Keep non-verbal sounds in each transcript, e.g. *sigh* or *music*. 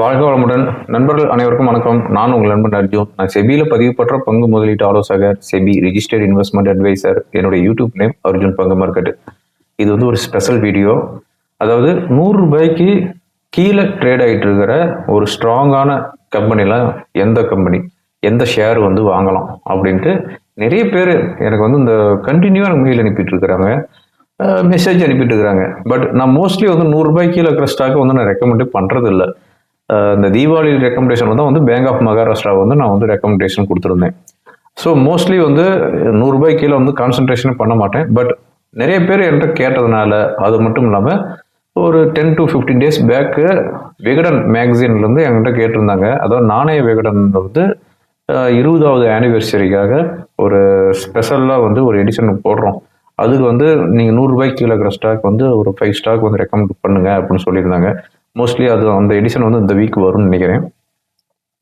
வாழ்க வளமுடன். நண்பர்கள் அனைவருக்கும் வணக்கம். நான் உங்கள் நண்பன் அர்ஜுன். நான் செபியில் பதிவு பெற்ற பங்கு முதலீட்டு ஆலோசகர் செபி ரிஜிஸ்டர்ட் இன்வெஸ்ட்மெண்ட் அட்வைசர் என்னுடைய யூடியூப் நேம் அர்ஜுன் பங்கு மார்க்கெட் இது வந்து ஒரு ஸ்பெஷல் வீடியோ அதாவது நூறு ரூபாய்க்கு கீழே ட்ரேட் ஆகிட்டு இருக்கிற ஒரு ஸ்ட்ராங்கான கம்பெனியில் எந்த கம்பெனி எந்த ஷேர் வந்து வாங்கலாம் அப்படின்ட்டு நிறைய பேர் எனக்கு வந்து இந்த கண்டினியூவாக மெயில் அனுப்பிட்டு இருக்கிறாங்க. மெசேஜ் அனுப்பிட்டு இருக்கிறாங்க. பட் நான் மோஸ்ட்லி வந்து நூறுரூபாய்க்கு கீழே இருக்கிற ஸ்டாக்கை வந்து நான் ரெக்கமெண்டே பண்ணுறது இல்லை இந்த தீபாவளி ரெக்கமெண்டேஷன் தான் வந்து பேங்க் ஆஃப் மகாராஷ்டிரா வந்து நான் வந்து ரெக்கமெண்டேஷன் கொடுத்துருந்தேன். ஸோ மோஸ்ட்லி வந்து நூறுரூபாய் கீழே வந்து கான்சன்ட்ரேஷனே பண்ண மாட்டேன். பட் நிறைய பேர் என்கிட்ட கேட்டதுனால அது மட்டும் இல்லாமல் ஒரு ten to fifteen days back Vikatan மேக்சின்லேருந்து என்கிட்ட கேட்டிருந்தாங்க. அதாவது நாணய விகடன் வந்து இருபதாவது ஆனிவர்சரிக்காக ஒரு ஸ்பெஷலாக வந்து ஒரு எடிஷன் போடுறோம். அதுக்கு வந்து நீங்கள் நூறுரூபாய்க்கு கீழே இருக்கிற ஸ்டாக் வந்து ஒரு ஃபைவ் ஸ்டாக் வந்து ரெக்கமெண்ட் பண்ணுங்க அப்படின்னு சொல்லியிருந்தாங்க. மோஸ்ட்லி அது அந்த எடிஷன் வந்து இந்த வீக் வரும்னு நினைக்கிறேன்.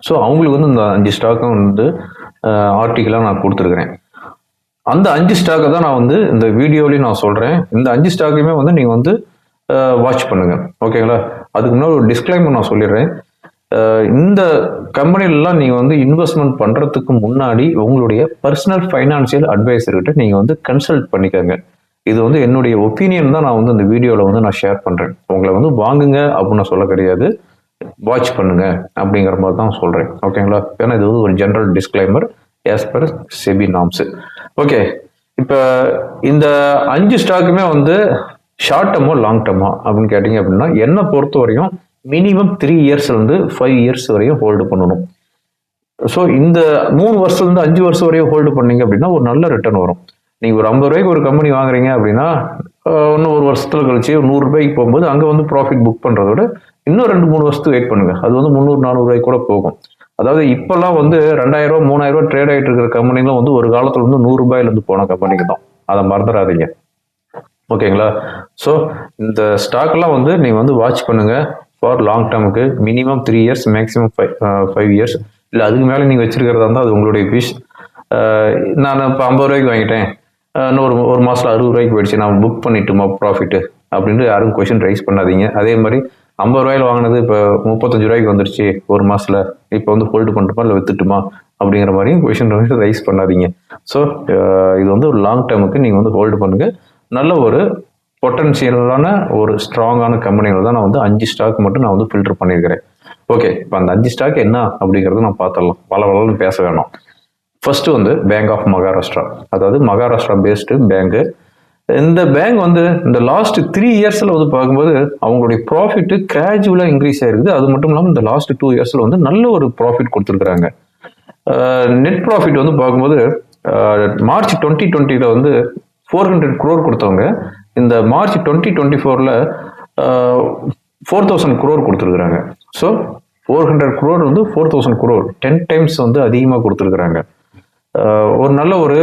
ஸோ அவங்களுக்கு வந்து இந்த அஞ்சு ஸ்டாக்கும் வந்து ஆர்டிக்கலாக நான் கொடுத்துருக்குறேன். அந்த அஞ்சு ஸ்டாக்கை தான் நான் வந்து இந்த வீடியோலையும் நான் சொல்கிறேன் இந்த அஞ்சு ஸ்டாக்கையுமே வந்து நீங்கள் வந்து வாட்ச் பண்ணுங்க. ஓகேங்களா அதுக்கு முன்னாடி ஒரு டிஸ்க்ளைமர் நான் சொல்லிடுறேன். இந்த கம்பெனிலலாம் நீங்கள் வந்து இன்வெஸ்ட்மெண்ட் பண்ணுறதுக்கு முன்னாடி உங்களுடைய பர்சனல் ஃபைனான்சியல் அட்வைசர்கிட்ட நீங்கள் வந்து கன்சல்ட் பண்ணிக்கோங்க. இது வந்து என்னுடைய ஒப்பீனியன் தான் நான் வந்து இந்த வீடியோவில் வந்து நான் ஷேர் பண்ணுறேன் உங்களை வந்து வாங்குங்க அப்படின்னு நான் சொல்ல கிடையாது. வாட்ச் பண்ணுங்க அப்படிங்கிற மாதிரி தான் சொல்கிறேன் ஓகேங்களா ஏன்னா இது வந்து ஒரு general disclaimer as per SEBI norms okay இப்போ இந்த அஞ்சு ஸ்டாக்குமே வந்து ஷார்ட் டேர்மோ லாங் டர்மா அப்படின்னு கேட்டிங்க அப்படின்னா என்னை பொறுத்த வரையும் மினிமம் த்ரீ இயர்ஸ்லேருந்து ஃபைவ் இயர்ஸ் வரையும் ஹோல்டு பண்ணணும். ஸோ இந்த மூணு வருஷத்துலேருந்து அஞ்சு வருஷம் வரையும் ஹோல்டு பண்ணீங்க அப்படின்னா ஒரு நல்ல ரிட்டர்ன் வரும். நீங்கள் ஒரு ஐம்பது ரூபாய்க்கு ஒரு கம்பெனி வாங்குறீங்க அப்படின்னா இன்னும் ஒரு வருஷத்தில் கழிச்சு ஒரு நூறு ரூபாய்க்கு போகும்போது அங்கே வந்து ப்ராஃபிட் புக் பண்ணுறத விட இன்னும் ரெண்டு மூணு வருஷத்துக்கு வெயிட் பண்ணுங்க. அது வந்து முந்நூறு நானூறுரூவாய்க்கு கூட போகும். அதாவது இப்போல்லாம் வந்து ரெண்டாயிரம் ரூபா மூணாயிரம் ரூபா ட்ரேட் ஆகிட்டு இருக்கிற கம்பெனிலாம் வந்து ஒரு காலத்தில் வந்து நூறு ரூபாயிலேருந்து போன கம்பெனிக்கு தான். அதை மறந்துடாதீங்க. ஓகேங்களா? ஸோ இந்த ஸ்டாக்லாம் வந்து நீங்கள் வந்து வாட்ச் பண்ணுங்கள் for long டேர்முக்கு minimum three years maximum five five years இல்லை அதுக்கு மேலே நீங்கள் வச்சிருக்கிறதா இருந்தால் அது உங்களுடைய விஷ் நான் இப்போ ஐம்பது ரூபாய்க்கு வாங்கிட்டேன். இன்னும் ஒரு ஒரு மாதத்தில் அறுபது ரூபாய்க்கு போயிடுச்சு. நான் புக் பண்ணிட்டுமா ப்ராஃபிட்டு அப்படின்ட்டு யாரும் கொஷின் ரைஸ் பண்ணாதீங்க. அதே மாதிரி ஐம்பது ரூபாயில வாங்கினது இப்போ முப்பத்தஞ்சு ரூபாய்க்கு வந்துருச்சு ஒரு மாதத்தில் இப்போ வந்து ஹோல்டு பண்ணட்டுமா இல்லை வித்துட்டுமா அப்படிங்கிற மாதிரியும் கொஷின் ரைஸ் *laughs* பண்ணாதீங்க. ஸோ இது வந்து ஒரு லாங் டேர்முக்கு நீங்கள் வந்து ஹோல்டு பண்ணுங்கள் நல்ல ஒரு பொட்டன்ஷியலான ஒரு ஸ்ட்ராங்கான கம்பெனிகள் தான் நான் வந்து அஞ்சு ஸ்டாக் மட்டும் நான் வந்து ஃபில்டர் பண்ணியிருக்கிறேன். ஓகே இப்போ அந்த அஞ்சு ஸ்டாக் என்ன அப்படிங்கிறத நான் பார்த்துடலாம். பல வளர்ந்து பேச வேணாம். ஃபர்ஸ்ட் வந்து பேங்க் ஆஃப் மகாராஷ்டிரா அதாவது மகாராஷ்டிரா பேஸ்டு பேங்கு இந்த பேங்க் வந்து இந்த லாஸ்ட் த்ரீ இயர்ஸில் வந்து பார்க்கும்போது அவங்களுடைய ப்ராஃபிட்டு கிராஜுவலாக இன்க்ரீஸ் ஆயிருக்குது. அது மட்டும் இல்லாமல் இந்த லாஸ்ட் டூ இயர்ஸில் வந்து நல்ல ஒரு ப்ராஃபிட் கொடுத்துருக்குறாங்க. நெட் ப்ராஃபிட் வந்து பார்க்கும்போது மார்ச் டுவெண்ட்டி டுவெண்ட்டியில் வந்து ஃபோர் ஹண்ட்ரட் குரோர் கொடுத்தவங்க. இந்த மார்ச் டுவெண்ட்டி டுவெண்ட்டி ஃபோரில் ஃபோர் தௌசண்ட் குரோர் கொடுத்துருக்குறாங்க. ஸோ ஃபோர் ஹண்ட்ரட் குரோர் வந்து four thousand crore ten times வந்து அதிகமாக கொடுத்துருக்குறாங்க. ஒரு நல்ல ஒரு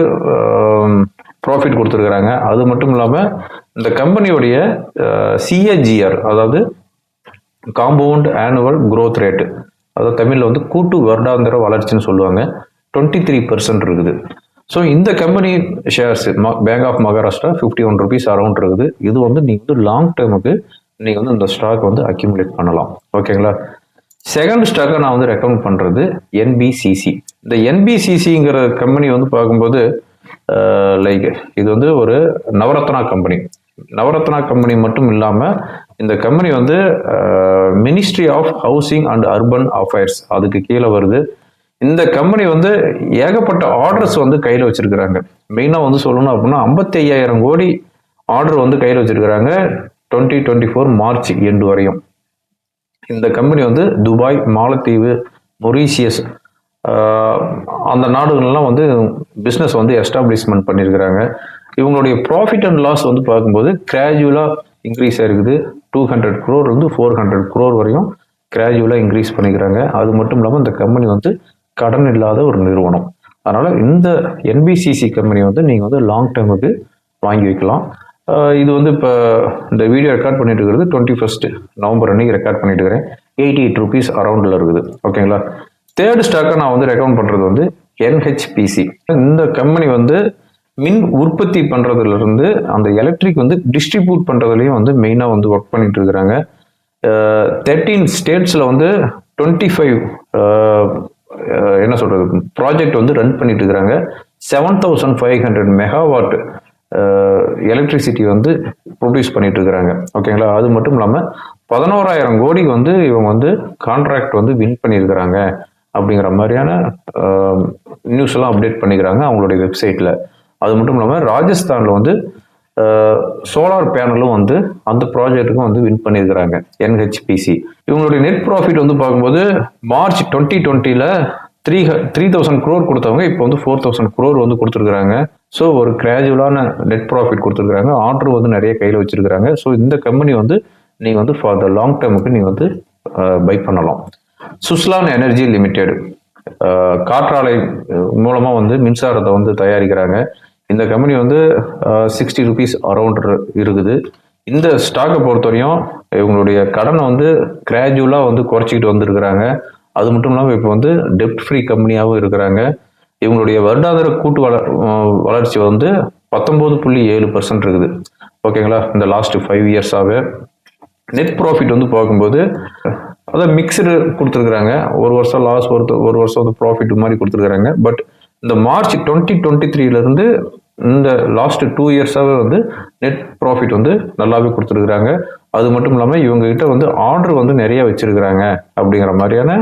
ப்ராஃபிட் கொடுத்துருக்குறாங்க. அது மட்டும் இல்லாமல் இந்த கம்பெனியுடைய சிஏஜிஆர் அதாவது காம்பவுண்ட் ஆனுவல் க்ரோத் ரேட்டு அதாவது தமிழில் வந்து கூட்டு வருடாந்திர வளர்ச்சின்னு சொல்லுவாங்க. டுவெண்ட்டி த்ரீ பர்சன்ட் இருக்குது. ஸோ இந்த company shares bank of Maharashtra fifty one rupees around இருக்குது. இது வந்து நீங்கள் வந்து லாங் டேர்முக்கு நீங்கள் வந்து இந்த ஸ்டாக் வந்து அக்யூமுலேட் பண்ணலாம். ஓகேங்களா செகண்ட் ஸ்டாக்கை நான் வந்து ரெக்கமெண்ட் பண்ணுறது என்பிசிசி இந்த என்பிசிசிங்கிற கம்பெனி வந்து பார்க்கும்போது லைக் இது வந்து ஒரு நவரத்னா கம்பெனி நவரத்னா கம்பெனி மட்டும் இல்லாமல் இந்த கம்பெனி வந்து ministry of housing and urban affairs அதுக்கு கீழே வருது. இந்த கம்பெனி வந்து ஏகப்பட்ட ஆர்டர்ஸ் வந்து கையில் வச்சுருக்கிறாங்க. மெயினாக வந்து சொல்லணும் அப்படின்னா ஐம்பத்தி ஐயாயிரம் கோடி ஆர்டர் வந்து கையில் வச்சுருக்கிறாங்க. Twenty twenty four March end வரையும். இந்த கம்பெனி வந்து துபாய் மாலத்தீவு மொரீஷியஸ் அந்த நாடுகள்லாம் வந்து பிஸ்னஸ் வந்து எஸ்டாப்ளிஷ்மெண்ட் பண்ணியிருக்கிறாங்க இவங்களுடைய ப்ராஃபிட் அண்ட் லாஸ் வந்து பார்க்கும்போது கிராஜுவலாக இன்க்ரீஸ் ஆகிருக்குது டூ ஹண்ட்ரட் க்ரோர் வந்து ஃபோர் ஹண்ட்ரட் க்ரோர் வரையும் கிராஜுவலாக இன்க்ரீஸ் பண்ணிக்கிறாங்க. அது மட்டும் இல்லாமல் இந்த கம்பெனி வந்து கடன் இல்லாத ஒரு நிறுவனம். அதனால் இந்த என்பிசிசி கம்பெனி வந்து நீங்கள் வந்து லாங் டேர்முக்கு வாங்கி வைக்கலாம். இது வந்து இப்போ இந்த வீடியோ ரெக்கார்ட் பண்ணிட்டு இருக்கிறது டுவெண்ட்டி ஃபஸ்ட் நவம்பர் அன்னைக்கு ரெக்கார்ட் பண்ணிட்டு இருக்கிறேன். எயிட்டி எயிட் ருபீஸ் அரௌண்டில் இருக்குது. ஓகேங்களா தேர்ட் ஸ்டாக்கை நான் வந்து ரெக்கமெண்ட் பண்ணுறது வந்து என்ஹெச்பிசி இந்த கம்பெனி வந்து மின் உற்பத்தி பண்ணுறதுலேருந்து அந்த எலக்ட்ரிக் வந்து டிஸ்ட்ரிபியூட் பண்ணுறதுலையும் வந்து மெயினாக வந்து ஒர்க் பண்ணிட்டு இருக்கிறாங்க. தேர்ட்டீன் ஸ்டேட்ஸில் வந்து டுவெண்ட்டி ஃபைவ் என்ன சொல்கிறது ப்ராஜெக்ட் வந்து ரன் பண்ணிட்டு இருக்கிறாங்க. Seven thousand five hundred megawatt electricity வந்து ப்ரொடியூஸ் பண்ணிட்டு இருக்கிறாங்க ஓகேங்களா அது மட்டும் இல்லாமல் பதினோராயிரம் கோடி வந்து இவங்க வந்து கான்ட்ராக்ட் வந்து வின் பண்ணியிருக்கிறாங்க அப்படிங்கிற மாதிரியான நியூஸ் எல்லாம் அப்டேட் பண்ணிக்கிறாங்க அவங்களுடைய வெப்சைட்டில் அது மட்டும் இல்லாமல் ராஜஸ்தானில் வந்து சோலார் பேனலும் வந்து அந்த ப்ராஜெக்ட்டுக்கும் வந்து வின் பண்ணியிருக்கிறாங்க என்ஹெச்பிசி இவங்களுடைய நெட் ப்ராஃபிட் வந்து பார்க்கும்போது மார்ச் டுவெண்ட்டி டுவெண்ட்டியில் த்ரீ த்ரீ தௌசண்ட் க்ரோர் கொடுத்தவங்க இப்போ வந்து ஃபோர் தௌசண்ட் க்ரோர் வந்து கொடுத்துருக்குறாங்க. ஸோ ஒரு கிராஜுவலான நெட் ப்ராஃபிட் கொடுத்துருக்குறாங்க. ஆர்டர் வந்து நிறைய கையில் வச்சுருக்குறாங்க. ஸோ இந்த கம்பெனி வந்து நீங்கள் வந்து ஃபார் த லாங் டேர்முக்கு நீங்கள் வந்து பை பண்ணலாம். சுஸ்லான் எனர்ஜி லிமிடெட் காற்றாலை மூலமாக வந்து மின்சாரத்தை வந்து தயாரிக்கிறாங்க. இந்த கம்பெனி வந்து சிக்ஸ்டி ருபீஸ் அரௌண்ட் இருக்குது. இந்த ஸ்டாக்கை பொறுத்தவரையும் இவங்களுடைய கடனை வந்து கிராஜுவலாக வந்து குறைச்சிக்கிட்டு வந்திருக்கிறாங்க. அது மட்டும் இல்லாமல் இப்போ வந்து டெப்ட் ஃப்ரீ கம்பெனியாகவும் இருக்கிறாங்க. இவங்களுடைய வருடாந்திர கூட்டு வள வளர்ச்சி வந்து பத்தொம்போது புள்ளி ஏழு பர்சன்ட் இருக்குது. ஓகேங்களா இந்த லாஸ்ட் ஃபைவ் இயர்ஸாகவே நெட் ப்ராஃபிட் வந்து பார்க்கும்போது அதான் மிக்சடு கொடுத்துருக்குறாங்க. ஒரு வருஷம் லாஸ் ஒரு ஒரு வருஷம் வந்து ப்ராஃபிட் மாதிரி கொடுத்துருக்குறாங்க. பட் இந்த மார்ச் டுவெண்ட்டி டுவெண்ட்டி த்ரீலேருந்து இந்த லாஸ்ட் டூ இயர்ஸாகவே வந்து நெட் ப்ராஃபிட் வந்து நல்லாவே கொடுத்துருக்குறாங்க. அது மட்டும் இல்லாமல் இவங்ககிட்ட வந்து ஆர்டர் வந்து நிறைய வச்சிருக்கிறாங்க அப்படிங்கிற மாதிரியான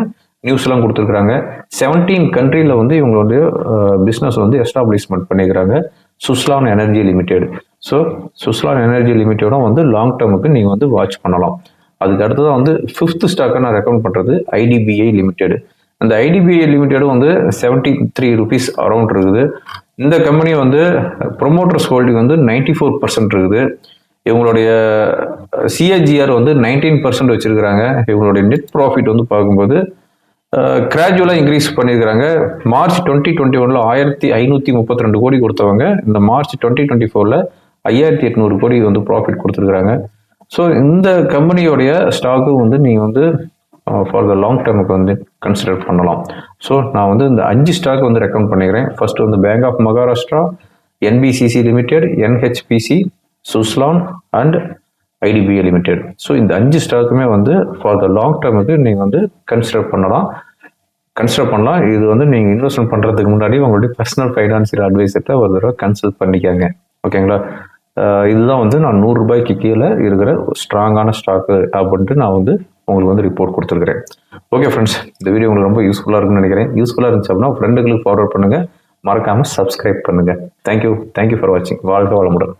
நியூஸ்லாம் கொடுத்துருக்குறாங்க. செவன்டீன் கண்ட்ரியில் வந்து இவங்களுடைய வந்து பிஸ்னஸ் வந்து எஸ்டாப்ளிஷ்மெண்ட் பண்ணிக்கிறாங்க. Suzlon energy limited so Suzlon energy லிமிடெடும் வந்து லாங் டேர்முக்கு நீங்கள் வந்து வாட்ச் பண்ணலாம். அதுக்கு அடுத்ததான் வந்து ஃபிஃப்த் ஸ்டாக்கை நான் ரெக்கமெண்ட் பண்ணுறது ஐடிபிஐ லிமிடெட் அந்த ஐடிபிஐ லிமிடெடும் வந்து செவன்ட்டி த்ரீ ருபீஸ் அரௌண்ட் இருக்குது. இந்த கம்பெனி வந்து ப்ரொமோட்டர்ஸ் ஹோல்டிங் வந்து நைன்டி ஃபோர் பர்சன்ட் இருக்குது. இவங்களுடைய சிஏஜிஆர் வந்து நைன்டீன் பர்சன்ட் வச்சுருக்கிறாங்க. இவங்களுடைய நெட் ப்ராஃபிட் வந்து பார்க்கும்போது கிராஜுவலாக இன்க்ரீஸ் பண்ணியிருக்கிறாங்க மார்ச் டுவெண்ட்டி டுவெண்ட்டி ஒனில் ஆயிரத்தி ஐநூற்றி முப்பத்தி ரெண்டு கோடி கொடுத்தவங்க. இந்த மார்ச் டுவெண்ட்டி டுவெண்ட்டி ஃபோரில் ஐயாயிரத்தி எட்நூறு கோடி வந்து ப்ராஃபிட் கொடுத்துருக்குறாங்க. ஸோ இந்த கம்பெனியோடைய ஸ்டாக்கும் வந்து நீங்கள் வந்து ஃபார் த லாங் டேர்முக்கு வந்து கன்சிடர் பண்ணலாம். ஸோ நான் வந்து இந்த அஞ்சு ஸ்டாக் வந்து ரெக்கமெண்ட் பண்ணிக்கிறேன். ஃபர்ஸ்ட் வந்து bank of Maharashtra NBCC limited NHPC Suzlon and IDBI limited so இந்த அஞ்சு ஸ்டாக்குமே வந்து ஃபார் த லாங் டேர்முக்கு நீங்கள் வந்து கன்சிடர் பண்ணலாம். கன்சிடர் பண்ணலாம். இது வந்து நீங்கள் இன்வெஸ்ட்மெண்ட் பண்ணுறதுக்கு முன்னாடி உங்களுடைய பர்சனல் ஃபைனான்சியல் அட்வைசர்கிட்ட ஒரு தடவை கன்சல்ட் பண்ணிக்கோங்க. ஓகேங்களா இதுதான் வந்து நான் நூறுரூபாய்க்கு கீழே இருக்கிற ஸ்ட்ராங்கான ஸ்டாக்கு அப்படின்ட்டு நான் வந்து உங்களுக்கு வந்து ரிப்போர்ட் கொடுத்துருக்குறேன். ஓகே ஃப்ரெண்ட்ஸ் இந்த வீடியோ உங்களுக்கு ரொம்ப யூஸ்ஃபுல்லாக இருக்குன்னு நினைக்கிறேன். யூஸ்ஃபுல்லாக இருந்துச்சு அப்படின்னா ஃப்ரெண்டுகளுக்கு ஃபார்வர்ட் பண்ணுங்கள் மறக்காமல் சப்ஸ்கிரைப் பண்ணுங்கள் தேங்க்யூ தேங்க்யூ ஃபார் வாட்சிங் வாழ்க வளமுடன்.